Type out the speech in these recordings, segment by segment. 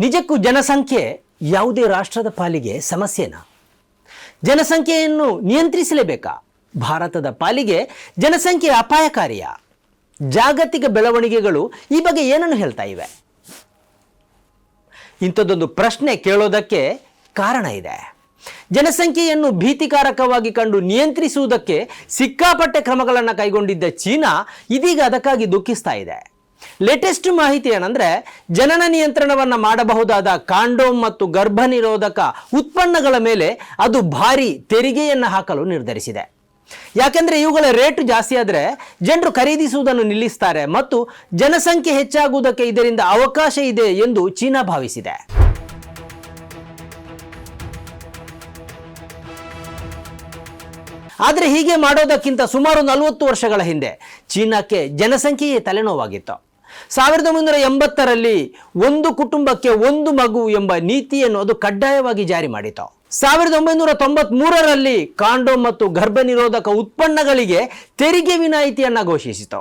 ನಿಜಕ್ಕೂ ಜನಸಂಖ್ಯೆ ಯಾವುದೇ ರಾಷ್ಟ್ರದ ಪಾಲಿಗೆ ಸಮಸ್ಯೆನಾ? ಜನಸಂಖ್ಯೆಯನ್ನು ನಿಯಂತ್ರಿಸಲೇಬೇಕಾ? ಭಾರತದ ಪಾಲಿಗೆ ಜನಸಂಖ್ಯೆ ಅಪಾಯಕಾರಿಯ? ಜಾಗತಿಕ ಬೆಳವಣಿಗೆಗಳು ಈ ಬಗ್ಗೆ ಏನನ್ನು ಹೇಳ್ತಾ ಇವೆ? ಇಂಥದ್ದೊಂದು ಪ್ರಶ್ನೆ ಕೇಳೋದಕ್ಕೆ ಕಾರಣ ಇದೆ. ಜನಸಂಖ್ಯೆಯನ್ನು ಭೀತಿಕಾರಕವಾಗಿ ಕಂಡು ನಿಯಂತ್ರಿಸುವುದಕ್ಕೆ ಸಿಕ್ಕಾಪಟ್ಟೆ ಕ್ರಮಗಳನ್ನು ಕೈಗೊಂಡಿದ್ದ ಚೀನಾ ಇದೀಗ ಅದಕ್ಕಾಗಿ ದುಃಖಿಸ್ತಾ ಇದೆ. ಲೇಟೆಸ್ಟ್ ಮಾಹಿತಿ ಏನಂದ್ರೆ, ಜನನ ನಿಯಂತ್ರಣವನ್ನು ಮಾಡಬಹುದಾದ ಕಾಂಡೋಮ್ ಮತ್ತು ಗರ್ಭ ನಿರೋಧಕ ಉತ್ಪನ್ನಗಳ ಮೇಲೆ ಅದು ಭಾರಿ ತೆರಿಗೆಯನ್ನು ಹಾಕಲು ನಿರ್ಧರಿಸಿದೆ. ಯಾಕೆಂದ್ರೆ ಇವುಗಳ ರೇಟ್ ಜಾಸ್ತಿ ಆದರೆ ಜನರು ಖರೀದಿಸುವುದನ್ನು ನಿಲ್ಲಿಸ್ತಾರೆ ಮತ್ತು ಜನಸಂಖ್ಯೆ ಹೆಚ್ಚಾಗುವುದಕ್ಕೆ ಇದರಿಂದ ಅವಕಾಶ ಇದೆ ಎಂದು ಚೀನಾ ಭಾವಿಸಿದೆ. ಆದರೆ ಹೀಗೆ ಮಾಡೋದಕ್ಕಿಂತ ಸುಮಾರು ನಲವತ್ತು ವರ್ಷಗಳ ಹಿಂದೆ ಚೀನಾಕ್ಕೆ ಜನಸಂಖ್ಯೆಯೇ ತಲೆನೋವಾಗಿತ್ತು. ಸಾವಿರದ ಒಂಬೈನೂರ ಎಂಬತ್ತರಲ್ಲಿ ಒಂದು ಕುಟುಂಬಕ್ಕೆ ಒಂದು ಮಗು ಎಂಬ ನೀತಿಯನ್ನು ಅದು ಕಡ್ಡಾಯವಾಗಿ ಜಾರಿ ಮಾಡಿತು ಸಾವಿರದ ಒಂಬೈನೂರ ತೊಂಬತ್ ಮೂರರಲ್ಲಿ ಕಾಂಡೋಮ್ ಮತ್ತು ಗರ್ಭ ನಿರೋಧಕ ಉತ್ಪನ್ನಗಳಿಗೆ ತೆರಿಗೆ ವಿನಾಯಿತಿಯನ್ನು ಘೋಷಿಸಿತು.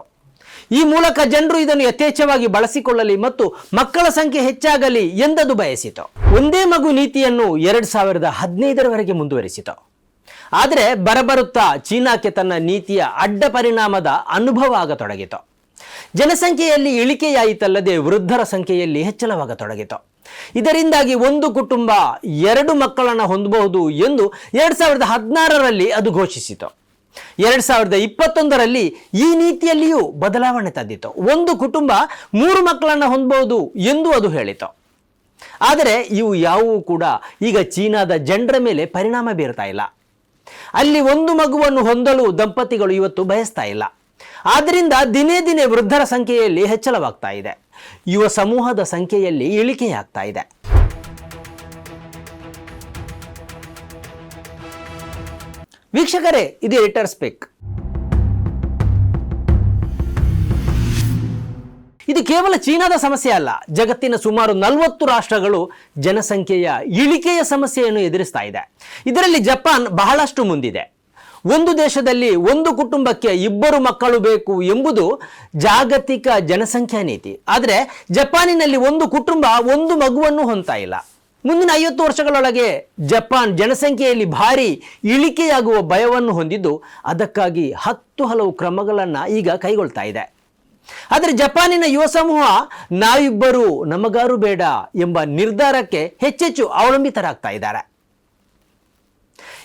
ಈ ಮೂಲಕ ಜನರು ಇದನ್ನು ಯಥೇಚ್ಛವಾಗಿ ಬಳಸಿಕೊಳ್ಳಲಿ ಮತ್ತು ಮಕ್ಕಳ ಸಂಖ್ಯೆ ಹೆಚ್ಚಾಗಲಿ ಎಂದದು ಬಯಸಿತು. ಒಂದೇ ಮಗು ನೀತಿಯನ್ನು ಎರಡು ಸಾವಿರದ ಹದಿನೈದರವರೆಗೆ ಮುಂದುವರಿಸಿತು. ಆದರೆ ಬರಬರುತ್ತಾ ಚೀನಾಕ್ಕೆ ತನ್ನ ನೀತಿಯ ಅಡ್ಡ ಪರಿಣಾಮದ ಅನುಭವ ಆಗತೊಡಗಿತು. ಜನಸಂಖ್ಯೆಯಲ್ಲಿ ಇಳಿಕೆಯಾಯಿತಲ್ಲದೆ ವೃದ್ಧರ ಸಂಖ್ಯೆಯಲ್ಲಿ ಹೆಚ್ಚಳವಾಗತೊಡಗಿತು. ಇದರಿಂದಾಗಿ ಒಂದು ಕುಟುಂಬ ಎರಡು ಮಕ್ಕಳನ್ನು ಹೊಂದಬಹುದು ಎಂದು ಎರಡು ಸಾವಿರದ ಹದಿನಾರರಲ್ಲಿ ಅದು ಘೋಷಿಸಿತು. ಎರಡು ಸಾವಿರದ ಇಪ್ಪತ್ತೊಂದರಲ್ಲಿ ಈ ನೀತಿಯಲ್ಲಿಯೂ ಬದಲಾವಣೆ ತಂದಿತು. ಒಂದು ಕುಟುಂಬ ಮೂರು ಮಕ್ಕಳನ್ನು ಹೊಂದಬಹುದು ಎಂದು ಅದು ಹೇಳಿತು. ಆದರೆ ಇವು ಯಾವುವು ಕೂಡ ಈಗ ಚೀನಾದ ಜನರ ಮೇಲೆ ಪರಿಣಾಮ ಬೀರ್ತಾ ಇಲ್ಲ. ಅಲ್ಲಿ ಒಂದು ಮಗುವನ್ನು ಹೊಂದಲು ದಂಪತಿಗಳು ಇವತ್ತು ಬಯಸ್ತಾ ಇಲ್ಲ. ಆದ್ದರಿಂದ ದಿನೇ ದಿನೇ ವೃದ್ಧರ ಸಂಖ್ಯೆಯಲ್ಲಿ ಹೆಚ್ಚಳವಾಗ್ತಾ ಇದೆ. ಯುವ ಸಮೂಹದ ಸಂಖ್ಯೆಯಲ್ಲಿ ಇಳಿಕೆಯಾಗ್ತಾ ಇದೆ. ವೀಕ್ಷಕರೇ, ಇದು ಎಡಿಟರ್ ಸ್ಪೀಕ್. ಇದು ಕೇವಲ ಚೀನಾದ ಸಮಸ್ಯೆ ಅಲ್ಲ, ಜಗತ್ತಿನ ಸುಮಾರು ನಲವತ್ತು ರಾಷ್ಟ್ರಗಳು ಜನಸಂಖ್ಯೆಯ ಇಳಿಕೆಯ ಸಮಸ್ಯೆಯನ್ನು ಎದುರಿಸ್ತಾ ಇದೆ. ಇದರಲ್ಲಿ ಜಪಾನ್ ಬಹಳಷ್ಟು ಮುಂದಿದೆ. ಒಂದು ದೇಶದಲ್ಲಿ ಒಂದು ಕುಟುಂಬಕ್ಕೆ ಇಬ್ಬರು ಮಕ್ಕಳು ಬೇಕು ಎಂಬುದು ಜಾಗತಿಕ ಜನಸಂಖ್ಯಾ ನೀತಿ. ಆದರೆ ಜಪಾನಿನಲ್ಲಿ ಒಂದು ಕುಟುಂಬ ಒಂದು ಮಗುವನ್ನು ಹೊಂದ್ತಾ ಇಲ್ಲ. ಮುಂದಿನ ಐವತ್ತು ವರ್ಷಗಳೊಳಗೆ ಜಪಾನ್ ಜನಸಂಖ್ಯೆಯಲ್ಲಿ ಭಾರಿ ಇಳಿಕೆಯಾಗುವ ಭಯವನ್ನು ಹೊಂದಿದ್ದು ಅದಕ್ಕಾಗಿ ಹತ್ತು ಹಲವು ಕ್ರಮಗಳನ್ನು ಈಗ ಕೈಗೊಳ್ತಾ ಇದೆ. ಆದರೆ ಜಪಾನಿನ ಯುವ ಸಮೂಹ ನಾವಿಬ್ಬರು ನಮಗಾರು ಬೇಡ ಎಂಬ ನಿರ್ಧಾರಕ್ಕೆ ಹೆಚ್ಚೆಚ್ಚು ಅವಲಂಬಿತರಾಗ್ತಾ ಇದ್ದಾರೆ.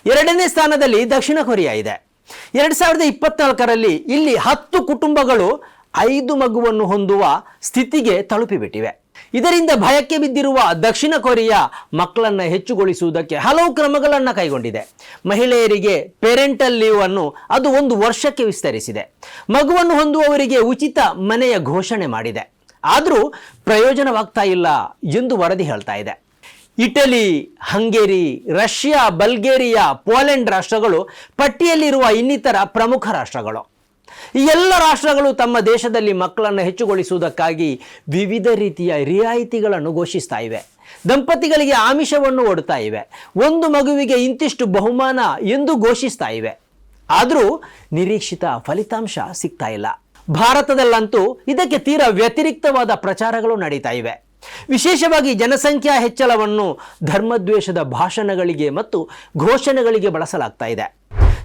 ಎರಡನೇ ಸ್ಥಾನದಲ್ಲಿ ದಕ್ಷಿಣ ಕೊರಿಯಾ ಇದೆ. ಎರಡು ಸಾವಿರದ ಇಪ್ಪತ್ನಾಲ್ಕರಲ್ಲಿ ಇಲ್ಲಿ ಹತ್ತು ಕುಟುಂಬಗಳು ಐದು ಮಗುವನ್ನು ಹೊಂದುವ ಸ್ಥಿತಿಗೆ ತಲುಪಿಬಿಟ್ಟಿವೆ. ಇದರಿಂದ ಭಯಕ್ಕೆ ಬಿದ್ದಿರುವ ದಕ್ಷಿಣ ಕೊರಿಯಾ ಮಕ್ಕಳನ್ನು ಹೆಚ್ಚುಗೊಳಿಸುವುದಕ್ಕೆ ಹಲವು ಕ್ರಮಗಳನ್ನು ಕೈಗೊಂಡಿದೆ. ಮಹಿಳೆಯರಿಗೆ ಪೇರೆಂಟಲ್ ಲೀವ್ ಅನ್ನು ಅದು ಒಂದು ವರ್ಷಕ್ಕೆ ವಿಸ್ತರಿಸಿದೆ. ಮಗುವನ್ನು ಹೊಂದುವವರಿಗೆ ಉಚಿತ ಮನೆಯ ಘೋಷಣೆ ಮಾಡಿದೆ. ಆದರೂ ಪ್ರಯೋಜನವಾಗ್ತಾ ಇಲ್ಲ ಎಂದು ವರದಿ ಹೇಳ್ತಾ ಇದೆ. Italy, Hungary, Russia, Bulgaria, Poland ರಾಷ್ಟ್ರಗಳು ಪಟ್ಟಿಯಲ್ಲಿರುವ ಇನ್ನಿತರ ಪ್ರಮುಖ ರಾಷ್ಟ್ರಗಳು. ಈ ಎಲ್ಲ ರಾಷ್ಟ್ರಗಳು ತಮ್ಮ ದೇಶದಲ್ಲಿ ಮಕ್ಕಳನ್ನು ಹೆಚ್ಚುಗೊಳಿಸುವುದಕ್ಕಾಗಿ ವಿವಿಧ ರೀತಿಯ ರಿಯಾಯಿತಿಗಳನ್ನು ಘೋಷಿಸ್ತಾ ಇವೆ. ದಂಪತಿಗಳಿಗೆ ಆಮಿಷವನ್ನು ಒಡ್ತಾ ಇವೆ. ಒಂದು ಮಗುವಿಗೆ ಇಂತಿಷ್ಟು ಬಹುಮಾನ ಎಂದು ಘೋಷಿಸ್ತಾ ಇವೆ. ಆದರೂ ನಿರೀಕ್ಷಿತ ಫಲಿತಾಂಶ ಸಿಗ್ತಾ ಇಲ್ಲ. ಭಾರತದಲ್ಲಂತೂ ಇದಕ್ಕೆ ತೀರಾ ವ್ಯತಿರಿಕ್ತವಾದ ಪ್ರಚಾರಗಳು ನಡೀತಾ ಇವೆ. ವಿಶೇಷವಾಗಿ ಜನಸಂಖ್ಯಾ ಹೆಚ್ಚಳವನ್ನು ಧರ್ಮದ್ವೇಷದ ಭಾಷಣಗಳಿಗೆ ಮತ್ತು ಘೋಷಣೆಗಳಿಗೆ ಬಳಸಲಾಗ್ತಾ ಇದೆ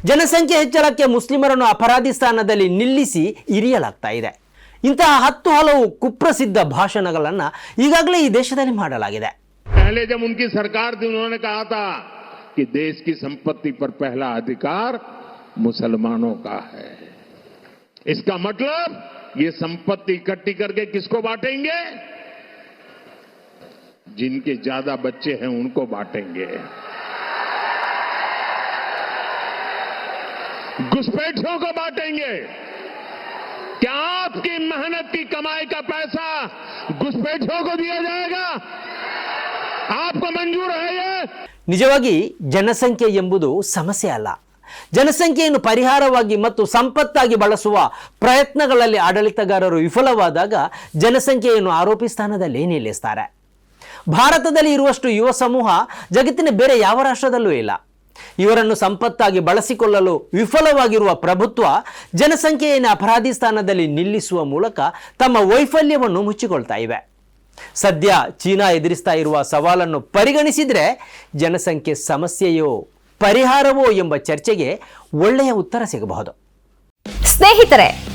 ಜನಸಂಖ್ಯೆ ಹೆಚ್ಚಳಕ್ಕೆ ಮುಸ್ಲಿಮರನ್ನು ಅಪರಾಧಿ ಸ್ಥಾನದಲ್ಲಿ ನಿಲ್ಲಿಸಿ ಇರಿಯಲಾಗ್ತಾ ಇದೆ ಇಂತಹ ಹತ್ತು ಹಲವು ಕುಪ್ರಸಿದ್ಧ ಭಾಷಣಗಳನ್ನು ಈಗಾಗಲೇ ಈ ದೇಶದಲ್ಲಿ ಮಾಡಲಾಗಿದೆ पहले जब उनकी सरकार थी उन्होंने कहा था कि देश की संपत्ति पर पहला अधिकार मुसलमानों का है इसका मतलब ये संपत्ति इकट्ठी करके किसको बांटेंगे जिनके ज्यादा बच्चे हैं उनको बांटेंगे घुसपैठियों को बांटेंगे क्या आपकी मेहनत की कमाई का पैसा घुसपैठियों को दिया जाएगा आपको मंजूर है ये ನಿಜವಾಗಿ ಜನಸಂಖ್ಯೆ ಎಂಬುದು ಸಮಸ್ಯೆ ಅಲ್ಲ ಜನಸಂಖ್ಯೆಯನ್ನು ಪರಿಹಾರವಾಗಿ ಮತ್ತು ಸಂಪತ್ತಾಗಿ ಬಳಸುವ ಪ್ರಯತ್ನಗಳಲ್ಲಿ ಆಡಳಿತಗಾರರು ವಿಫಲವಾದಾಗ ಜನಸಂಖ್ಯೆಯನ್ನು ಆರೋಪಿ ಸ್ಥಾನದಲ್ಲಿ ನಿಲ್ಲಿಸ್ತಾರೆ ಭಾರತದಲ್ಲಿ ಇರುವಷ್ಟು ಯುವ ಸಮೂಹ ಜಗತ್ತಿನ ಬೇರೆ ಯಾವ ರಾಷ್ಟ್ರದಲ್ಲೂ ಇಲ್ಲ. ಇವರನ್ನು ಸಂಪತ್ತಾಗಿ ಬಳಸಿಕೊಳ್ಳಲು ವಿಫಲವಾಗಿರುವ ಪ್ರಭುತ್ವ ಜನಸಂಖ್ಯೆಯನ್ನು ಅಪರಾಧಿ ಸ್ಥಾನದಲ್ಲಿ ನಿಲ್ಲಿಸುವ ಮೂಲಕ ತಮ್ಮ ವೈಫಲ್ಯವನ್ನು ಮುಚ್ಚಿಕೊಳ್ತಾ ಇವೆ. ಸದ್ಯ ಚೀನಾ ಎದುರಿಸ್ತಾ ಇರುವ ಸವಾಲನ್ನು ಪರಿಗಣಿಸಿದರೆ ಜನಸಂಖ್ಯೆ ಸಮಸ್ಯೆಯೋ ಪರಿಹಾರವೋ ಎಂಬ ಚರ್ಚೆಗೆ ಒಳ್ಳೆಯ ಉತ್ತರ ಸಿಗಬಹುದು. ಸ್ನೇಹಿತರೆ